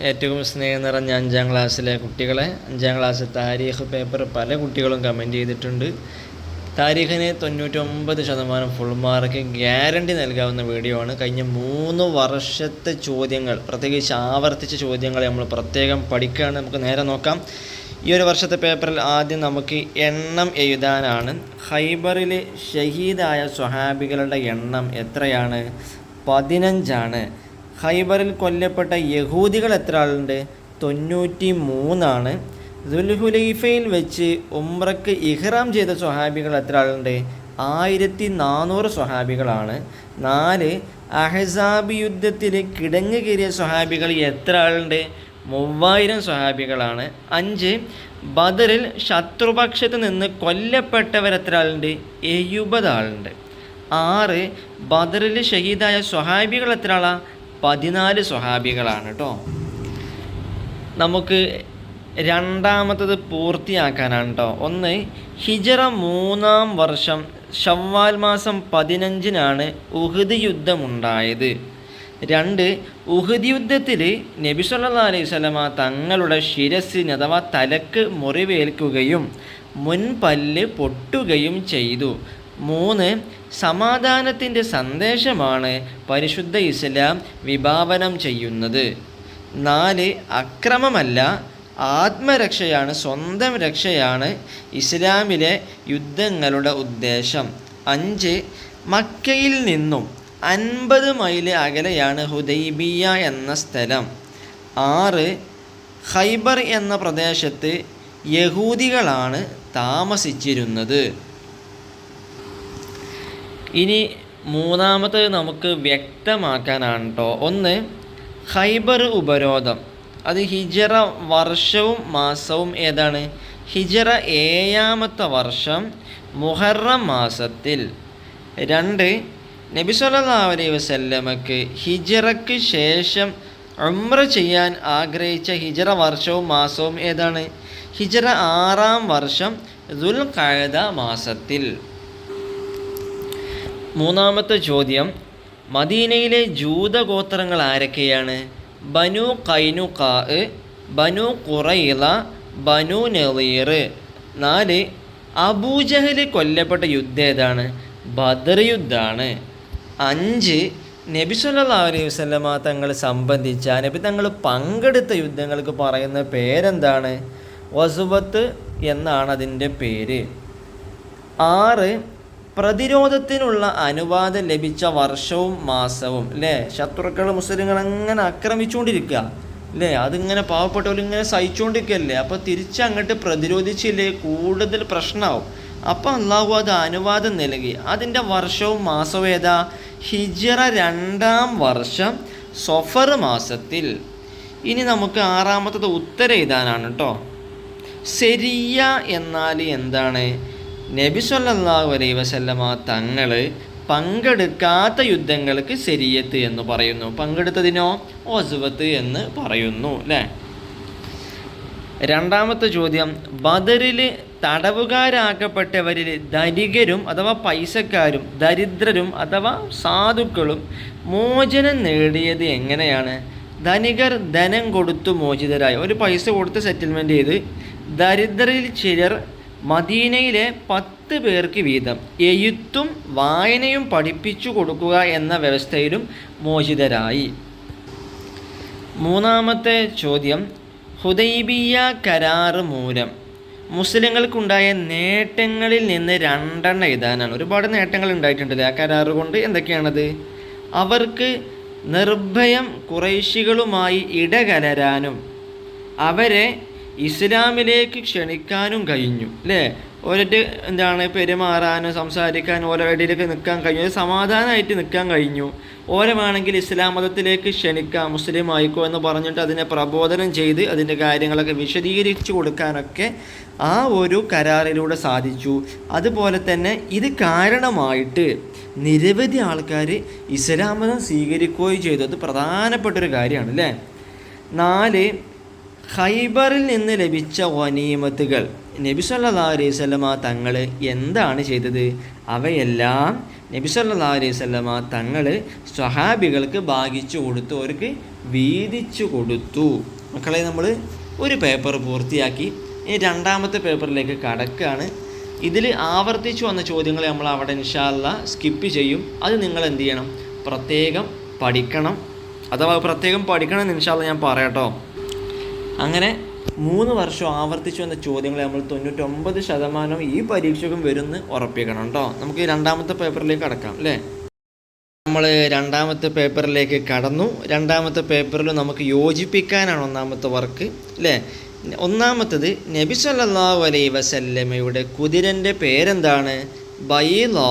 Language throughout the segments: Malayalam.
ഏറ്റവും സ്നേഹം നിറഞ്ഞ അഞ്ചാം ക്ലാസ്സിലെ കുട്ടികളെ അഞ്ചാം ക്ലാസ് താരീഖ് പേപ്പർ പല കുട്ടികളും കമന്റ് ചെയ്തിട്ടുണ്ട്. താരീഖിന് തൊണ്ണൂറ്റൊമ്പത് ശതമാനം ഫുൾ മാർക്ക് ഗ്യാരണ്ടി നൽകാവുന്ന വീഡിയോ ആണ്. കഴിഞ്ഞ മൂന്ന് വർഷത്തെ ചോദ്യങ്ങൾ പ്രത്യേകിച്ച് ആവർത്തിച്ച ചോദ്യങ്ങൾ നമ്മൾ പ്രത്യേകം പഠിക്കുകയാണ്. നമുക്ക് നേരെ നോക്കാം. ഈ ഒരു വർഷത്തെ പേപ്പറിൽ ആദ്യം നമുക്ക് എണ്ണം എഴുതാനാണ്. ഹൈബറിൽ ഷഹീദായ സ്വഹാബികളുടെ എണ്ണം എത്രയാണ്? പതിനഞ്ചാണ്. ഹൈബറിൽ കൊല്ലപ്പെട്ട യഹൂദികൾ എത്ര ആളുണ്ട്? തൊണ്ണൂറ്റി മൂന്നാണ് ദുൽഹുലൈഫയിൽ വെച്ച് ഉംറക്ക് ഇഹ്റാം ചെയ്ത സ്വഹാബികൾ എത്ര ആളുണ്ട്? ആയിരത്തി നാനൂറ് സ്വഹാബികളാണ്. നാല് അഹസാബ് യുദ്ധത്തിൽ കിടങ്ങ് സ്വഹാബികൾ എത്ര ആളുണ്ട്? മൂവായിരം സ്വഹാബികളാണ്. അഞ്ച് ബദറിൽ ശത്രുപക്ഷത്ത് നിന്ന് കൊല്ലപ്പെട്ടവർ എത്ര ആളുണ്ട്? എഴുപത് ആളുണ്ട്. ആറ് ബദറിൽ ഷഹീദായ സ്വഹാബികൾ എത്ര ആളാ? പതിനാല് സ്വഹാബികളാണ് കേട്ടോ നമുക്ക് രണ്ടാമത്തത് പൂർത്തിയാക്കാനാണ് കേട്ടോ ഒന്ന് ഹിജറ മൂന്നാം വർഷം ഷവ്വാൽ മാസം പതിനഞ്ചിനാണ് ഉഹദ് യുദ്ധമുണ്ടായത്. രണ്ട് ഉഹദ് യുദ്ധത്തിൽ നബി സല്ലാ അലൈഹി സ്വലമ തങ്ങളുടെ ശിരസിന് അഥവാ തലക്ക് മുറിവേൽക്കുകയും മുൻപല്ല് പൊട്ടുകയും ചെയ്തു. മൂന്ന് സമാധാനത്തിന്റെ സന്ദേശമാണ് പരിശുദ്ധ ഇസ്ലാം വിഭാവനം ചെയ്യുന്നത്. നാല് അക്രമമല്ല ആത്മരക്ഷയാണ് സ്വന്തം രക്ഷയാണ് ഇസ്ലാമിലെ യുദ്ധങ്ങളുടെ ഉദ്ദേശം. അഞ്ച് മക്കയിൽ നിന്നും അൻപത് മൈൽ അകലെയാണ് ഹുദൈബിയ എന്ന സ്ഥലം. ആറ് ഖൈബർ എന്ന പ്രദേശത്ത് യഹൂദികളാണ് താമസിച്ചിരുന്നത്. ഇനി മൂന്നാമത് നമുക്ക് വ്യക്തമാക്കാനാണ് കേട്ടോ ഒന്ന് ഹൈബർ ഉപരോധം. അത് ഹിജറ വർഷവും മാസവും ഏതാണ്? ഹിജറ ഏഴാമത്തെ വർഷം മുഹറം മാസത്തിൽ. രണ്ട് നബി സല്ലല്ലാഹു അലൈഹി വസല്ലമക്ക് ഹിജറയ്ക്ക് ശേഷം ഉംറ ചെയ്യാൻ ആഗ്രഹിച്ച ഹിജറ വർഷവും മാസവും ഏതാണ്? ഹിജറ ആറാം വർഷം ദുൽഖഅദ മാസത്തിൽ. മൂന്നാമത്തെ ചോദ്യം മദീനയിലെ ജൂതഗോത്രങ്ങൾ ആരൊക്കെയാണ്? ബനു കൈനുക്കാ ബനു കുറയില ബനു നെളീർ നാല് അബൂജഹൽ കൊല്ലപ്പെട്ട യുദ്ധം ഏതാണ്? ബദർ യുദ്ധമാണ്. അഞ്ച് നബി സല്ലല്ലാഹു അലൈഹി വസല്ലമ തങ്ങൾ സംബന്ധിച്ച നബി തങ്ങൾ പങ്കെടുത്ത യുദ്ധങ്ങൾക്ക് പറയുന്ന പേരെന്താണ്? വസുബത്ത് എന്നാണ് അതിന്റെ പേര്. ആറ് പ്രതിരോധത്തിനുള്ള അനുവാദം ലഭിച്ച വർഷവും മാസവും അല്ലേ ശത്രുക്കൾ മുസ്ലിങ്ങൾ അങ്ങനെ ആക്രമിച്ചുകൊണ്ടിരിക്കുക അല്ലേ അതിങ്ങനെ പാവപ്പെട്ടവർ ഇങ്ങനെ സഹിച്ചുകൊണ്ടിരിക്കുകയല്ലേ അപ്പോൾ തിരിച്ചങ്ങോട്ട് പ്രതിരോധിച്ചില്ലേ? കൂടുതൽ പ്രശ്നമാവും അപ്പോൾ അള്ളാഹു അത് അനുവാദം നൽകി. അതിന്റെ വർഷവും മാസവും ഏതാ? ഹിജറ രണ്ടാം വർഷം സൊഫർ മാസത്തിൽ. ഇനി നമുക്ക് ആറാമത്തത് ഉത്തരം എഴുതാനാണ് കേട്ടോ ശരിയ എന്നാൽ എന്താണ്? നബി സല്ലല്ലാഹു അലൈഹി വസല്ലമ തങ്ങൾ പങ്കെടുക്കാത്ത യുദ്ധങ്ങൾക്ക് ശരിയത്ത് എന്ന് പറയുന്നു. പങ്കെടുത്തതിനോ ഒസുവത്ത് എന്ന് പറയുന്നു അല്ലേ? രണ്ടാമത്തെ ചോദ്യം ബദറിൽ തടവുകാരാക്കപ്പെട്ടവരിൽ ധനികരും അഥവാ പൈസക്കാരും ദരിദ്രരും അഥവാ സാധുക്കളും മോചനം നേടിയത് എങ്ങനെയാണ്? ധനികർ ധനം കൊടുത്തു മോചിതരായി. ഒരു പൈസ കൊടുത്ത് സെറ്റിൽമെന്റ് ചെയ്ത് ദരിദ്രരിൽ ചിലർ മദീനയിലെ പത്ത് പേർക്ക് വീതം എഴുത്തും വായനയും പഠിപ്പിച്ചു കൊടുക്കുക എന്ന വ്യവസ്ഥയിലും മോചിതരായി. മൂന്നാമത്തെ ചോദ്യം ഹുദൈബിയ കരാറ് മൂലം മുസ്ലിങ്ങൾക്കുണ്ടായ നേട്ടങ്ങളിൽ നിന്ന് രണ്ടെണ്ണം എഴുതാനാണ്. ഒരുപാട് നേട്ടങ്ങൾ ഉണ്ടായിട്ടുണ്ടല്ലേ ആ കരാറ് കൊണ്ട്? എന്തൊക്കെയാണത്? അവർക്ക് നിർഭയം കുറേശികളുമായി ഇടകലരാനും അവരെ ഇസ്ലാമിലേക്ക് ക്ഷണിക്കാനും കഴിഞ്ഞു അല്ലേ? ഒരൊറ്റ എന്താണ് പെരുമാറാനും സംസാരിക്കാനും ഓരോ ഇടയിലേക്ക് നിൽക്കാൻ കഴിഞ്ഞു സമാധാനമായിട്ട് നിൽക്കാൻ കഴിഞ്ഞു. ഓരോ വേണമെങ്കിൽ ഇസ്ലാം മതത്തിലേക്ക് ക്ഷണിക്കാം മുസ്ലിം ആയിക്കോ എന്ന് പറഞ്ഞിട്ട് അതിനെ പ്രബോധനം ചെയ്ത് അതിന്റെ കാര്യങ്ങളൊക്കെ വിശദീകരിച്ചു കൊടുക്കാനൊക്കെ ആ ഒരു കരാറിലൂടെ സാധിച്ചു. അതുപോലെ തന്നെ ഇത് കാരണമായിട്ട് നിരവധി ആൾക്കാർ ഇസ്ലാം മതം സ്വീകരിക്കുകയും ചെയ്തത് പ്രധാനപ്പെട്ടൊരു കാര്യമാണ് അല്ലേ? നാല് ഖൈബറിൽ നിന്ന് ലഭിച്ച വനീമത്തുകൾ നബി സല്ലാ അലൈഹി സ്വല്ല തങ്ങൾ എന്താണ് ചെയ്തത്? അവയെല്ലാം നബി സല്ലാ അലൈഹി സ്വല്ല തങ്ങൾ സ്വഹാബികൾക്ക് ഭാഗിച്ചു കൊടുത്തു അവർക്ക് വീതിച്ചു കൊടുത്തു. മക്കളെ നമ്മൾ ഒരു പേപ്പർ പൂർത്തിയാക്കി ഇനി രണ്ടാമത്തെ പേപ്പറിലേക്ക് കടക്കുകയാണ് ഇതിൽ ആവർത്തിച്ചു വന്ന ചോദ്യങ്ങൾ നമ്മൾ അവിടെ ഇൻഷാല്ല സ്കിപ്പ് ചെയ്യും. അത് നിങ്ങൾ എന്ത് ചെയ്യണം? പ്രത്യേകം പഠിക്കണം. അഥവാ പ്രത്യേകം പഠിക്കണം എന്ന് ഞാൻ പറയാട്ടോ അങ്ങനെ മൂന്ന് വർഷം ആവർത്തിച്ചു വന്ന ചോദ്യങ്ങൾ നമ്മൾ തൊണ്ണൂറ്റൊമ്പത് ശതമാനം ഈ പരീക്ഷയ്ക്കും വരുമെന്ന് ഉറപ്പിക്കണം കേട്ടോ. നമുക്ക് രണ്ടാമത്തെ പേപ്പറിലേക്ക് കടക്കാം അല്ലേ? നമ്മൾ രണ്ടാമത്തെ പേപ്പറിലേക്ക് കടന്നു. രണ്ടാമത്തെ പേപ്പറിൽ നമുക്ക് യോജിപ്പിക്കാനാണ് ഒന്നാമത്തെ വർക്ക് അല്ലേ? ഒന്നാമത്തത് നബി സല്ലല്ലാഹു അലൈഹി വസല്ലമയുടെ കുതിരന്റെ പേരെന്താണ്? ബൈലാ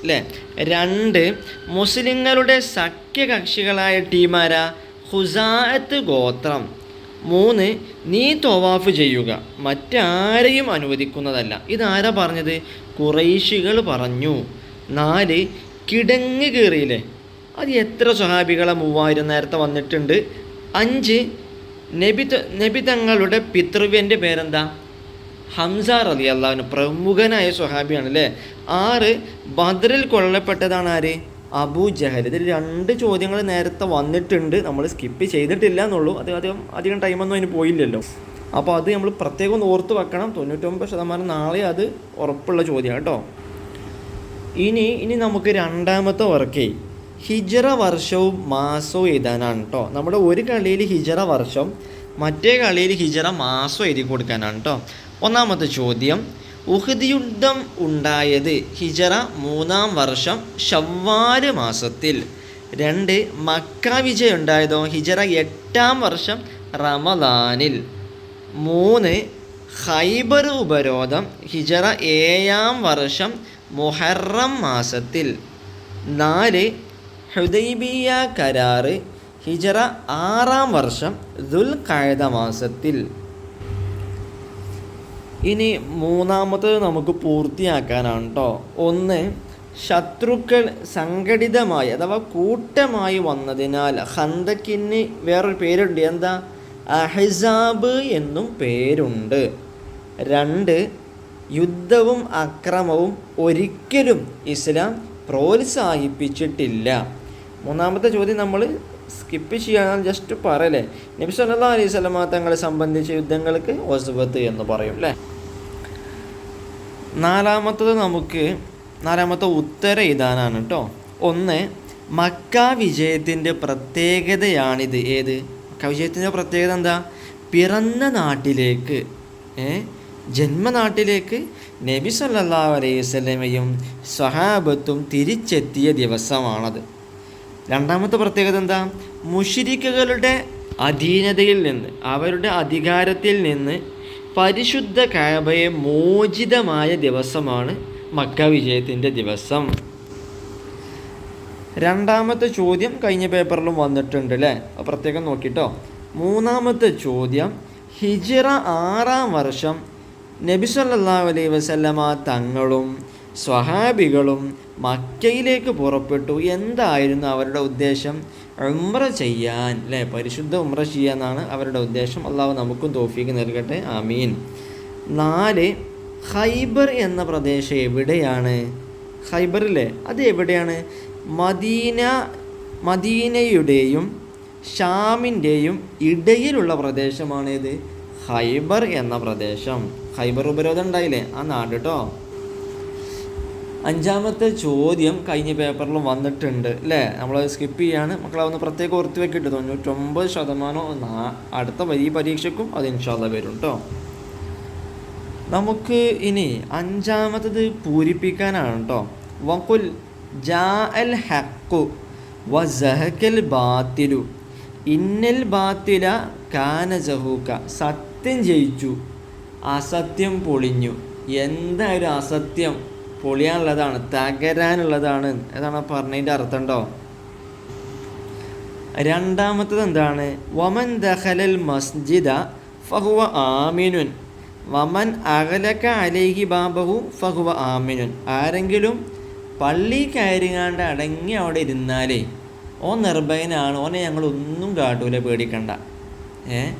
അല്ലേ? രണ്ട് മുസ്ലിങ്ങളുടെ സഖ്യകക്ഷികളായ ടീമാരാ? ഹുസാഅത്ത് ഗോത്രം. മൂന്ന് നീ തൊവാഫ് ചെയ്യുക. മറ്റാരെയും അനുവദിക്കുന്നതല്ല. ഇതാരാ പറഞ്ഞത്? കുറൈശികൾ പറഞ്ഞു. നാല് കിടങ്ങ് കയറിയില്ലേ അത് എത്ര സ്വഹാബികളെ മൂവായിരം നേരത്തെ വന്നിട്ടുണ്ട്. അഞ്ച് നബി ത- നബി തങ്ങളുടെ പിതൃവ്യന്റെ പേരെന്താ? ഹംസ റലി അള്ളാഹുന് പ്രമുഖനായ സ്വഹാബിയാണ് അല്ലേ ആറ് ബദറിൽ കൊല്ലപ്പെട്ടതാണ് ആര്? അബൂ ജഹൽ. ഇതിൽ രണ്ട് ചോദ്യങ്ങൾ നേരത്തെ വന്നിട്ടുണ്ട്. നമ്മൾ സ്കിപ്പ് ചെയ്തിട്ടില്ല എന്നുള്ളൂ. അത് അധികം അധികം ടൈമൊന്നും അതിന് പോയില്ലല്ലോ. അപ്പോൾ അത് നമ്മൾ പ്രത്യേകം ഒന്ന് ഓർത്ത് വെക്കണം. തൊണ്ണൂറ്റൊമ്പത് ശതമാനം നാളെ അത് ഉറപ്പുള്ള ചോദ്യമാണ് കേട്ടോ. ഇനി ഇനി നമുക്ക് രണ്ടാമത്തെ വർക്കേ ഹിജറ വർഷവും മാസവും എഴുതാനാണ് കേട്ടോ. നമ്മുടെ ഒരു കളിയിൽ ഹിജറ വർഷം മറ്റേ കളിയിൽ ഹിജറ മാസം എഴുതി കൊടുക്കാനാണ് കേട്ടോ. ഒന്നാമത്തെ ചോദ്യം. ഉഹദ് യുദ്ധം ഉണ്ടായത് ഹിജറ മൂന്നാം വർഷം ഷവ്വാൽ മാസത്തിൽ. രണ്ട് മക്ക വിജയം ഉണ്ടായതോ? ഹിജറ എട്ടാം വർഷം റമദാനിൽ. മൂന്ന് ഹൈബർ ഉപരോധം ഹിജറ ഏഴാം വർഷം മുഹറം മാസത്തിൽ. നാല് ഹുദൈബിയ കരാറ് ഹിജറ ആറാം വർഷം ദുൽ മാസത്തിൽ. ഇനി മൂന്നാമത്തത് നമുക്ക് പൂർത്തിയാക്കാനാണ് കേട്ടോ ഒന്ന് ശത്രുക്കൾ സംഘടിതമായി അഥവാ കൂട്ടമായി വന്നതിനാൽ ഹന്തക്കിന് വേറൊരു പേരുണ്ട്. എന്താ? അഹിസാബ് എന്നും പേരുണ്ട്. രണ്ട് യുദ്ധവും അക്രമവും ഒരിക്കലും ഇസ്ലാം പ്രോത്സാഹിപ്പിച്ചിട്ടില്ല. മൂന്നാമത്തെ ചോദ്യം നമ്മൾ സ്കിപ്പ് ചെയ്യാൻ ജസ്റ്റ് പറയലേ നബി സല്ലല്ലാഹു അലൈഹി വസല്ലമ തങ്ങളെ സംബന്ധിച്ച യുദ്ധങ്ങൾക്ക് ഒസുബത്ത് എന്ന് പറയും അല്ലേ? നാലാമത്തത് നമുക്ക് നാലാമത്തെ ഉത്തരം എഴുതാനാണ് കേട്ടോ ഒന്ന് മക്ക വിജയത്തിന്റെ പ്രത്യേകതയാണിത്. ഏത്? മക്ക വിജയത്തിന്റെ പ്രത്യേകത എന്താ? പിറന്ന നാട്ടിലേക്ക് ഏ? ജന്മനാട്ടിലേക്ക് നബി സല്ലാ അലൈഹി വസല്ലമയും സ്വഹാബത്തും തിരിച്ചെത്തിയ ദിവസമാണത്. രണ്ടാമത്തെ പ്രത്യേകത എന്താ? മുഷിരിക്കുകളുടെ അധീനതയിൽ നിന്ന് അവരുടെ അധികാരത്തിൽ നിന്ന് പരിശുദ്ധ കാബയെ മോചിതമായ ദിവസമാണ് മക്ക വിജയത്തിന്റെ ദിവസം. രണ്ടാമത്തെ ചോദ്യം കഴിഞ്ഞ പേപ്പറിലും വന്നിട്ടുണ്ട് അല്ലേ പ്രത്യേകം നോക്കിട്ടോ. മൂന്നാമത്തെ ചോദ്യം ഹിജിറ ആറാം വർഷം നബി സല്ലല്ലാഹു അലൈഹി വസല്ലമ തങ്ങളും സ്വഹാബികളും മക്കയിലേക്ക് പുറപ്പെട്ടു. എന്തായിരുന്നു അവരുടെ ഉദ്ദേശം? ഉമ്ര ചെയ്യാൻ അല്ലേ പരിശുദ്ധ ഉമ്ര ചെയ്യാന്നാണ് അവരുടെ ഉദ്ദേശം. അള്ളാഹു നമുക്കും തോഫീക്ക് നൽകട്ടെ. ആമീൻ. നാല് ഹൈബർ എന്ന പ്രദേശം എവിടെയാണ്? ഖൈബറില്ലേ അത് എവിടെയാണ്? മദീന മദീനയുടെയും ഷാമിന്റെയും ഇടയിലുള്ള പ്രദേശമാണ് ഇത് ഖൈബർ എന്ന പ്രദേശം. ഖൈബർ ഉപരോധം ഉണ്ടായില്ലേ? ആ നാട് കേട്ടോ അഞ്ചാമത്തെ ചോദ്യം കഴിഞ്ഞ പേപ്പറിൽ വന്നിട്ടുണ്ട് അല്ലേ നമ്മൾ സ്കിപ്പ് ചെയ്യാണ്. മക്കളെ ഒന്ന് പ്രത്യേകം ഓർത്ത് വെക്കിട്ട്. തൊണ്ണൂറ്റൊമ്പത് ശതമാനം അടുത്ത വലിയ പരീക്ഷയ്ക്കും അത് ഇൻഷാല്ല വരും കേട്ടോ നമുക്ക് ഇനി അഞ്ചാമത്തത് പൂരിപ്പിക്കാനാണ് കേട്ടോ വക്കുൽ ജാ അൽ ഹക്കു വ സഹക്കൽ ബാത്തിലു. ഇന്നൽ ബാത്തില കാന ജഹൂക്ക സത്യം ജയിച്ചു. അസത്യം പൊളിഞ്ഞു. എന്തായാലും അസത്യം? പൊളിയാനുള്ളതാണ് തകരാനുള്ളതാണ്. അതാണ് പറഞ്ഞതിന്റെ അർത്ഥം ഉണ്ടോ രണ്ടാമത്തത് എന്താണ്? വമൻ ദഹലൽ മസ്ജിദ ഫഹുവ ആമിനുൻ. വമൻ അകലക്ക അലേഹി ബാബഹു ഫഹുവ ആമിനുൻ. ആരെങ്കിലും പള്ളി കയറിങ്ങാണ്ട് അടങ്ങി അവിടെ ഇരുന്നാലേ ഓ നിർഭയനാണ് ഓനെ ഞങ്ങൾ ഒന്നും കാട്ടൂല പേടിക്കണ്ട. ഏ?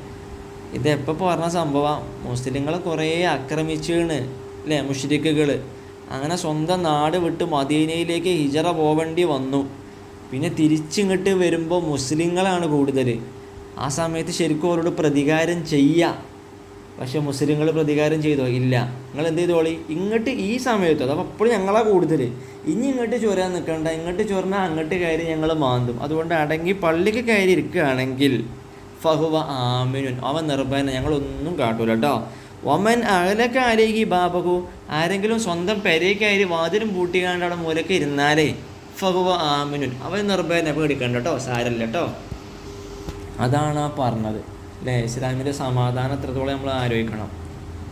ഇത് എപ്പോൾ പറഞ്ഞ സംഭവം? മുസ്ലിങ്ങളെ കുറേ ആക്രമിച്ചാണ് അല്ലേ മുഷ്രിക്കുകൾ അങ്ങനെ സ്വന്തം നാട് വിട്ട് മദീനയിലേക്ക് ഹിജറ പോവേണ്ടി വന്നു. പിന്നെ തിരിച്ചിങ്ങോട്ട് വരുമ്പോൾ മുസ്ലിങ്ങളാണ് കൂടുതൽ ആ സമയത്ത് ശരിക്കും അവരോട് പ്രതികാരം ചെയ്യുക പക്ഷെ മുസ്ലിങ്ങൾ പ്രതികാരം ചെയ്തോ? ഇല്ല. നിങ്ങൾ എന്ത് ചെയ്തോളി? ഇങ്ങോട്ട് ഈ സമയത്ത് അതപ്പോൾ അപ്പോൾ ഞങ്ങളാ കൂടുതൽ ഇനി ഇങ്ങോട്ട് ചോരാൻ നിൽക്കണ്ട ഇങ്ങോട്ട് ചോറിനാൽ അങ്ങോട്ട് കയറി ഞങ്ങൾ മാന്തും. അതുകൊണ്ട് അടങ്ങി പള്ളിക്ക് കയറി ഇരിക്കുകയാണെങ്കിൽ ഫഹുവ ആമിനുൻ. അവൻ നിർഭയന. ഞങ്ങളൊന്നും കാട്ടൂല കേട്ടോ ഒമൻ അകലൊക്കെ ആരേക്ക് ബാബകു ആരെങ്കിലും സ്വന്തം പെരേക്കായി വാതിലും പൂട്ടിക്കാണ്ട് അവിടെ മൂലക്ക് ഇരുന്നാലേ ഫഹുവ ആമിനുൻ. അവൻ നിർഭയനെ പേടിക്കണ്ട കേട്ടോ സാരല്ല കേട്ടോ അതാണ് ആ പറഞ്ഞത്. അല്ലേ ഇസ്ലാമിന്റെ സമാധാനം എത്രത്തോളം നമ്മൾ ആലോചിക്കണം.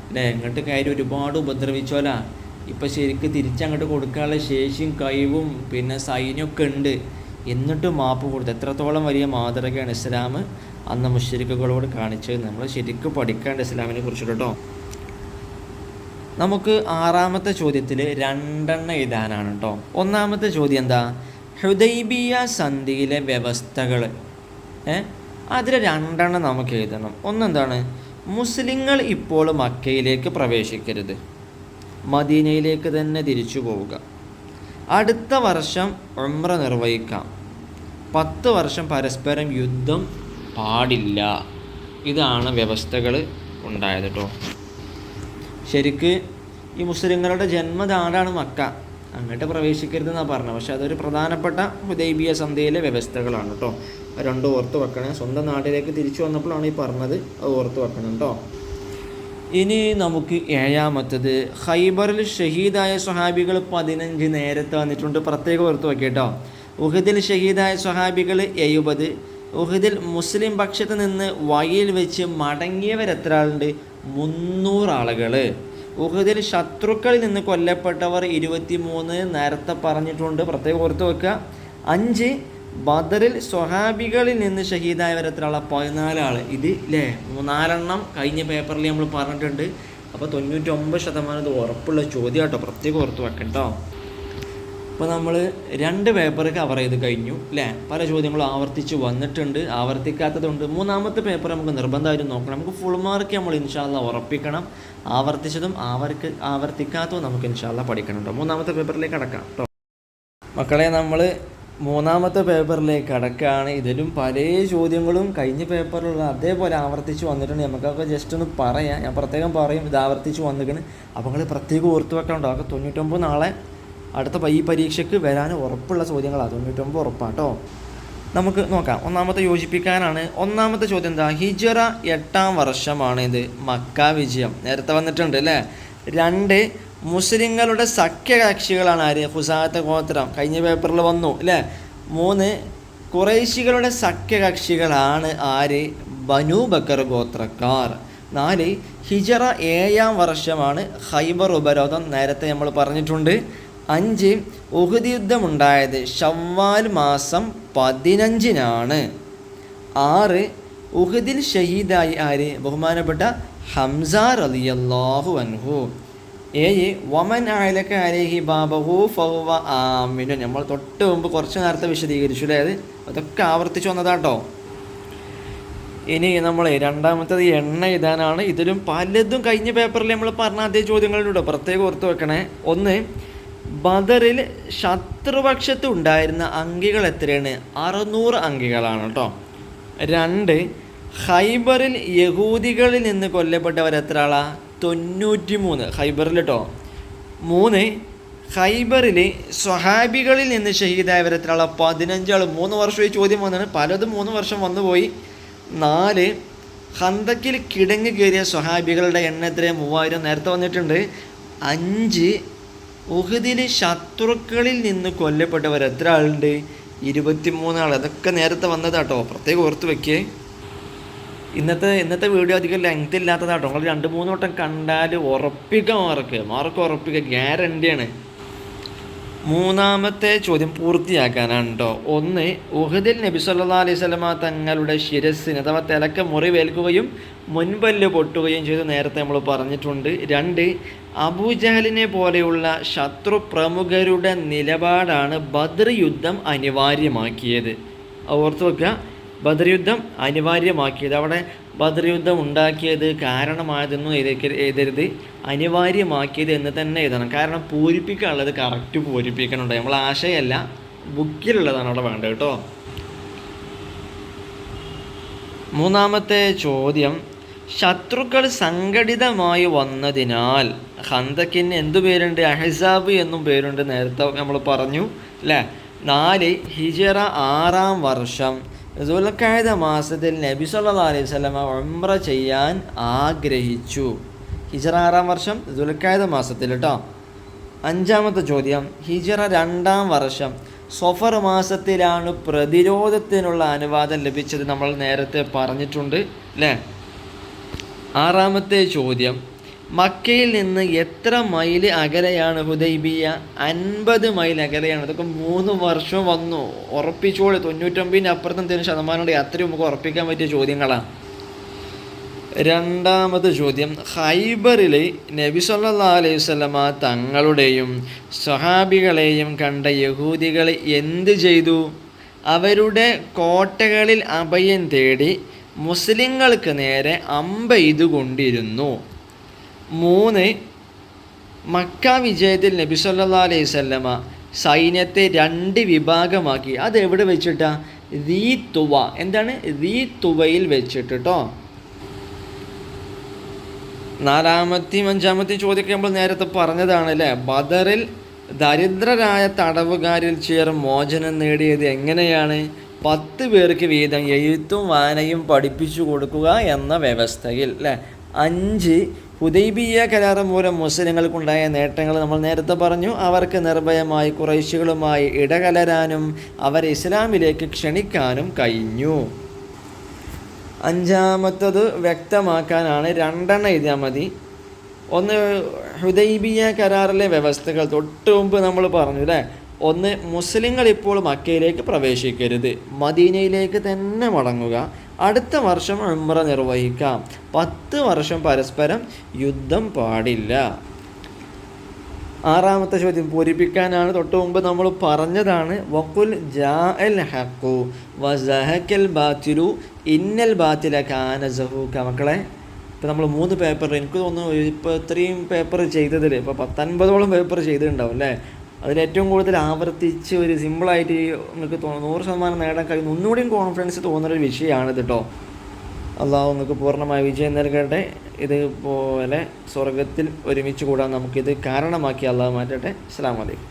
അല്ലേ ഇങ്ങോട്ട് കയറി ഒരുപാട് ഉപദ്രവിച്ചോല. ഇപ്പം ശരിക്ക് തിരിച്ചങ്ങോട്ട് കൊടുക്കാനുള്ള ശേഷിയും കഴിവും പിന്നെ സൈന്യമൊക്കെ ഉണ്ട്. എന്നിട്ടും മാപ്പ് കൊടുത്തു. എത്രത്തോളം വലിയ മാതൃകയാണ് ഇസ്ലാം. അന്ന് മുഷരിക്കുകളോട് കാണിച്ച് നമ്മൾ ശരിക്കും പഠിക്കേണ്ട ഇസ്ലാമിനെ കുറിച്ചിട്ട് കേട്ടോ നമുക്ക് ആറാമത്തെ ചോദ്യത്തിൽ രണ്ടെണ്ണം എഴുതാനാണ് കേട്ടോ ഒന്നാമത്തെ ചോദ്യം എന്താ? ഹൃദൈബിയ സന്ധിയിലെ വ്യവസ്ഥകൾ ഏ? അതിൽ രണ്ടെണ്ണം നമുക്ക് എഴുതണം. ഒന്നെന്താണ് മുസ്ലിങ്ങൾ ഇപ്പോൾ മക്കയിലേക്ക് പ്രവേശിക്കരുത്. മദീനയിലേക്ക് തന്നെ തിരിച്ചു പോവുക. അടുത്ത വർഷം ഉംറ നിർവഹിക്കാം. പത്ത് വർഷം പരസ്പരം യുദ്ധം പാടില്ല. ഇതാണ് വ്യവസ്ഥകൾ ഉണ്ടായത് കേട്ടോ ശരിക്ക് ഈ മുസ്ലിങ്ങളുടെ ജന്മനാടാണ് മക്ക. അങ്ങോട്ട് പ്രവേശിക്കരുതെന്നാണ് പറഞ്ഞത്. പക്ഷെ അതൊരു പ്രധാനപ്പെട്ട ഹുദൈബിയ സന്ധ്യയിലെ വ്യവസ്ഥകളാണ് കേട്ടോ രണ്ടും ഓർത്ത് വെക്കണേ. സ്വന്തം നാട്ടിലേക്ക് തിരിച്ചു വന്നപ്പോഴാണ് ഈ പറഞ്ഞത്. അത് ഓർത്ത് വെക്കണം കേട്ടോ ഇനി നമുക്ക് ഏഴാമത്തത്. ഹൈബറിൽ ഷഹീദായ സ്വഹാബികൾ പതിനഞ്ച് നേരത്തെ വന്നിട്ടുണ്ട്. പ്രത്യേകം ഓർത്ത് വെക്കേട്ടോ ഉഹദിൽ ഷഹീദായ സ്വഹാബികൾ എഴുപത് ഉഹദിൽ മുസ്ലിം പക്ഷത്ത് നിന്ന് വഴിയിൽ വെച്ച് മടങ്ങിയവർ എത്ര ആളുണ്ട് മുന്നൂറ് ആളുകൾ ഉഹദിൽ ശത്രുക്കളിൽ നിന്ന് കൊല്ലപ്പെട്ടവർ ഇരുപത്തി മൂന്ന് നേരത്തെ പറഞ്ഞിട്ടുണ്ട്. പ്രത്യേകം ഓർത്ത് വെക്കുക. അഞ്ച് ബദറിൽ സ്വഹാബികളിൽ നിന്ന് ഷഹീദായവർ എത്ര ആളാണ് പതിനാല് ആൾ ഇത് ഇല്ലേ മൂന്നാലെണ്ണം കഴിഞ്ഞ പേപ്പറിൽ നമ്മൾ പറഞ്ഞിട്ടുണ്ട്. അപ്പോൾ തൊണ്ണൂറ്റൊമ്പത് ശതമാനം ഇത് ഉറപ്പുള്ള ചോദ്യം കേട്ടോ പ്രത്യേകം ഓർത്ത് വെക്കട്ടോ. അപ്പോൾ നമ്മൾ രണ്ട് പേപ്പർ കവർ ചെയ്ത് കഴിഞ്ഞു അല്ലേ പല ചോദ്യങ്ങളും ആവർത്തിച്ച് വന്നിട്ടുണ്ട് ആവർത്തിക്കാത്തതുണ്ട്. മൂന്നാമത്തെ പേപ്പർ നമുക്ക് നിർബന്ധമായിട്ടും നോക്കണം. നമുക്ക് ഫുൾ മാർക്ക് നമ്മൾ ഇൻഷാല്ല ഉറപ്പിക്കണം. ആവർത്തിച്ചതും ആവർക്ക് ആവർത്തിക്കാത്തതും നമുക്ക് ഇൻഷാല്ല പഠിക്കണം കേട്ടോ മൂന്നാമത്തെ പേപ്പറിലേക്ക് അടക്കാം കേട്ടോ മക്കളെ നമ്മൾ മൂന്നാമത്തെ പേപ്പറിലേക്ക് അടക്കുകയാണ് ഇതിലും പല ചോദ്യങ്ങളും കഴിഞ്ഞ പേപ്പറിലുള്ള അതേപോലെ ആവർത്തിച്ച് വന്നിട്ടുണ്ട്. നമുക്കൊക്കെ ജസ്റ്റ് ഒന്ന് പറയാം. ഞാൻ പ്രത്യേകം പറയും ഇത് ആവർത്തിച്ച് വന്നിരിക്കുന്നത് അപ്പോൾ നിങ്ങൾ പ്രത്യേകം ഓർത്ത് വെക്കണ്ടോ അതൊക്കെ തൊണ്ണൂറ്റൊമ്പത് നാളെ അടുത്ത ഈ പരീക്ഷയ്ക്ക് വരാൻ ഉറപ്പുള്ള ചോദ്യങ്ങളാണ് തൊണ്ണൂറ്റൊമ്പത് ഉറപ്പാട്ടോ നമുക്ക് നോക്കാം. ഒന്നാമത്തെ യോജിപ്പിക്കാനാണ്. ഒന്നാമത്തെ ചോദ്യം എന്താ? ഹിജറ എട്ടാം വർഷമാണ് ഇത് മക്ക വിജയം. നേരത്തെ വന്നിട്ടുണ്ട് അല്ലേ രണ്ട് മുസ്ലിങ്ങളുടെ സഖ്യകക്ഷികളാണ് ആര്? ഹുസാത്ത ഗോത്രം. കഴിഞ്ഞ പേപ്പറിൽ വന്നു അല്ലേ മൂന്ന് കുറേശികളുടെ സഖ്യകക്ഷികളാണ് ആര്? ബനു ബക്കർ ഗോത്രക്കാർ. നാല് ഹിജറ ഏഴാം വർഷമാണ് ഹൈബർ ഉപരോധം. നേരത്തെ നമ്മൾ പറഞ്ഞിട്ടുണ്ട്. അഞ്ച് ഉഹുദ് യുദ്ധമുണ്ടായത് ഷവ്വാൽ മാസം പതിനഞ്ചിനാണ്. ആറ് ഉഹുദിൽ ഷഹീദായി ആര്? ബഹുമാനപ്പെട്ട ഹംസ റളിയല്ലാഹു അൻഹു. ഏഴ് വമൻ ആയലക്ക അലേഹി ബാബഹു ഫൗവ ആമിനു. നമ്മൾ തൊട്ട് മുമ്പ് കുറച്ച് നേരത്തെ വിശദീകരിച്ചു അല്ലേ അത്? അതൊക്കെ ആവർത്തിച്ചു വന്നതാട്ടോ. ഇനി നമ്മൾ രണ്ടാമത്തത് എണ്ണ എഴുതാനാണ്. ഇതിലും പലതും കഴിഞ്ഞ പേപ്പറിൽ നമ്മൾ പറഞ്ഞ അതേ ചോദ്യങ്ങളിലൂടെ പ്രത്യേകം ഓർത്ത് വെക്കണേ. ഒന്ന് ബദറിൽ ശത്രുപക്ഷത്ത് ഉണ്ടായിരുന്ന അങ്കികൾ എത്രയാണ്? അറുന്നൂറ് അങ്കികളാണ് കേട്ടോ. രണ്ട് ഹൈബറിൽ യഹൂദികളിൽ നിന്ന് കൊല്ലപ്പെട്ടവർ എത്ര ആളാ തൊണ്ണൂറ്റി മൂന്ന് ഹൈബറിൽ കേട്ടോ. മൂന്ന് ഹൈബറിൽ സ്വഹാബികളിൽ നിന്ന് ഷഹീദായവർ എത്ര ആളാ പതിനഞ്ചാൾ മൂന്ന് വർഷം ഈ ചോദ്യം വന്നാണ് പലതും മൂന്ന് വർഷം വന്നുപോയി. നാല് ഹന്തക്കിൽ കിടങ്ങ് കയറിയ സ്വഹാബികളുടെ എണ്ണം എത്രയാണ് മൂവായിരം. നേരത്തെ വന്നിട്ടുണ്ട്. അഞ്ച് ഉഹദിൽ ശത്രുക്കളിൽ നിന്ന് കൊല്ലപ്പെട്ടവർ എത്ര ആളുണ്ട്? ഇരുപത്തിമൂന്ന് ആൾ അതൊക്കെ നേരത്തെ വന്നതാട്ടോ. പ്രത്യേകം ഓർത്ത് വെക്കേ. ഇന്നത്തെ ഇന്നത്തെ വീഡിയോ അധികം ലെങ്ത് ഇല്ലാത്തതാട്ടോ. നിങ്ങൾ രണ്ട് മൂന്ന് വട്ടം കണ്ടാൽ ഉറപ്പിക്കുക മാർക്ക്. മാർക്ക് ഉറപ്പിക്കുക ഗ്യാരണ്ടിയാണ് മൂന്നാമത്തെ ചോദ്യം പൂർത്തിയാക്കാനാണ് കേട്ടോ ഒന്ന് ഉഹദിൽ നബി സല്ലാ അലൈഹി സ്വലമ തങ്ങളുടെ ശിരസ്സിന് അഥവാ തിലക്ക മുറിവേൽക്കുകയും മുൻപല്ല് പൊട്ടുകയും ചെയ്ത് നേരത്തെ നമ്മൾ പറഞ്ഞിട്ടുണ്ട്. രണ്ട് അബൂജഹലിനെ പോലെയുള്ള ശത്രു പ്രമുഖരുടെ നിലപാടാണ് ബദർ യുദ്ധം അനിവാര്യമാക്കിയത്. ഓർത്തു വെക്കുക ബദർ യുദ്ധം അനിവാര്യമാക്കിയത്. അവിടെ ബദർ യുദ്ധം ഉണ്ടാക്കിയത് കാരണമായതെന്നും എഴുതി എഴുതരുത്. അനിവാര്യമാക്കിയത് എന്ന് തന്നെ എഴുതണം. കാരണം പൂരിപ്പിക്കാനുള്ളത് കറക്റ്റ് പൂരിപ്പിക്കണുണ്ട്. നമ്മൾ ആശയമല്ല ബുക്കിലുള്ളതാണ് അവിടെ വേണ്ടത് കേട്ടോ. മൂന്നാമത്തെ ചോദ്യം ശത്രുക്കൾ സംഘടിതമായി വന്നതിനാൽ ഹന്തക്കിന് എന്തു പേരുണ്ട്? അഹസാബ് എന്നും പേരുണ്ട് നേരത്തെ നമ്മൾ പറഞ്ഞു അല്ലേ നാല് ഹിജറ ആറാം വർഷം. ദുൽഖായത മാസത്തിൽ നബി സല്ലാ അലൈഹി സ്വലമ ഉംറ ചെയ്യാൻ ആഗ്രഹിച്ചു. ഹിജറ ആറാം വർഷം ദുൽഖായത മാസത്തിൽ കേട്ടോ അഞ്ചാമത്തെ ചോദ്യം ഹിജറ രണ്ടാം വർഷം. സൊഫർ മാസത്തിലാണ് പ്രതിരോധത്തിനുള്ള അനുവാദം ലഭിച്ചത് നമ്മൾ നേരത്തെ പറഞ്ഞിട്ടുണ്ട് അല്ലേ ആറാമത്തെ ചോദ്യം മക്കയിൽ നിന്ന് എത്ര മൈൽ അകലെയാണ് ഹുദൈബിയ? അൻപത് മൈൽ അകലെയാണ്. ഇതൊക്കെ മൂന്ന് വർഷം വന്നു. ഉറപ്പിച്ചോളി തൊണ്ണൂറ്റൊമ്പതിന് അപ്പുറത്ത് എന്തെങ്കിലും ശതമാനം ഉണ്ട് അത്രയും നമുക്ക് ഉറപ്പിക്കാൻ പറ്റിയ ചോദ്യങ്ങളാണ് രണ്ടാമത് ചോദ്യം ഹൈബറിൽ നബി സല്ലാ അലൈഹി വസല്ലമ തങ്ങളുടെയും സ്വഹാബികളെയും കണ്ട യഹൂദികൾ എന്ത് ചെയ്തു? അവരുടെ കോട്ടകളിൽ അഭയം തേടി മുസ്ലിങ്ങൾക്ക് നേരെ അമ്പെയ്തു കൊണ്ടിരുന്നു. മൂന്ന് മക്ക വിജയത്തിൽ നബി സല്ലാ അലൈഹി സ്വല്ലമ സൈന്യത്തെ രണ്ട് വിഭാഗമാക്കി. അത് എവിടെ വെച്ചിട്ടാ? റീ തുവ എന്താണ്? റീ തുവയിൽ വെച്ചിട്ട് കേട്ടോ നാലാമത്തെയും അഞ്ചാമത്തെയും ചോദ്യമൊക്കെ നമ്മൾ നേരത്തെ പറഞ്ഞതാണ് അല്ലേ ബദറിൽ ദരിദ്രരായ തടവുകാരിൽ ചേർ മോചനം നേടിയത് എങ്ങനെയാണ്? പത്ത് പേർക്ക് വീതം എഴുത്തും വായനയും പഠിപ്പിച്ചു കൊടുക്കുക എന്ന വ്യവസ്ഥയിൽ അല്ലേ? അഞ്ച് ഹുദൈബിയ കരാർ മൂലം മുസ്ലിങ്ങൾക്കുണ്ടായ നേട്ടങ്ങൾ നമ്മൾ നേരത്തെ പറഞ്ഞു. അവർക്ക് നിർഭയമായി കുറേശികളുമായി ഇടകലരാനും അവരെ ഇസ്ലാമിലേക്ക് ക്ഷണിക്കാനും കഴിഞ്ഞു. അഞ്ചാമത്തത് വ്യക്തമാക്കാനാണ് രണ്ടെണ്ണം എഴുതിയാൽ മതി. ഒന്ന് ഹുദൈബിയ കരാറിലെ വ്യവസ്ഥകൾ തൊട്ട് മുമ്പ് നമ്മൾ പറഞ്ഞു അല്ലേ? ഒന്ന് മുസ്ലിങ്ങൾ ഇപ്പോൾ മക്കയിലേക്ക് പ്രവേശിക്കരുത്. മദീനയിലേക്ക് തന്നെ മടങ്ങുക. അടുത്ത വർഷം ഉംറ നിർവഹിക്കാം. പത്ത് വർഷം പരസ്പരം യുദ്ധം പാടില്ല. ആറാമത്തെ ചോദ്യം പൂരിപ്പിക്കാനാണ്. തൊട്ട് മുമ്പ് നമ്മൾ പറഞ്ഞതാണ് വക്കുൽ ജാ എൽ ഹക്കു ബാത്തിലു ഇന്നൽ ബാത്തില കാന സഹൂക്ക. മക്കളെ ഇപ്പോൾ നമ്മൾ മൂന്ന് പേപ്പർ എനിക്ക് തോന്നുന്നു ഇപ്പോൾ ഇത്രയും പേപ്പർ ചെയ്തതിൽ ഇപ്പോൾ പത്തൊൻപതോളം പേപ്പർ ചെയ്തിട്ടുണ്ടാവും അല്ലേ? അതിൽ ഏറ്റവും കൂടുതൽ ആവർത്തിച്ച് ഒരു സിമ്പിളായിട്ട് നിങ്ങൾക്ക് നൂറ് ശതമാനം നേടാൻ കഴിയുന്ന ഒന്നുകൂടിയും കോൺഫിഡൻസ് തോന്നുന്നൊരു വിഷയമാണിത് കേട്ടോ അള്ളാഹു നിങ്ങൾക്ക് പൂർണമായ വിജയം നൽകട്ടെ. ഇതുപോലെ സ്വർഗത്തിൽ ഒരുമിച്ച് കൂടാൻ നമുക്കിത് കാരണമാക്കി അള്ളാഹു മാറ്റട്ടെ. അസ്സാം വലൈക്കും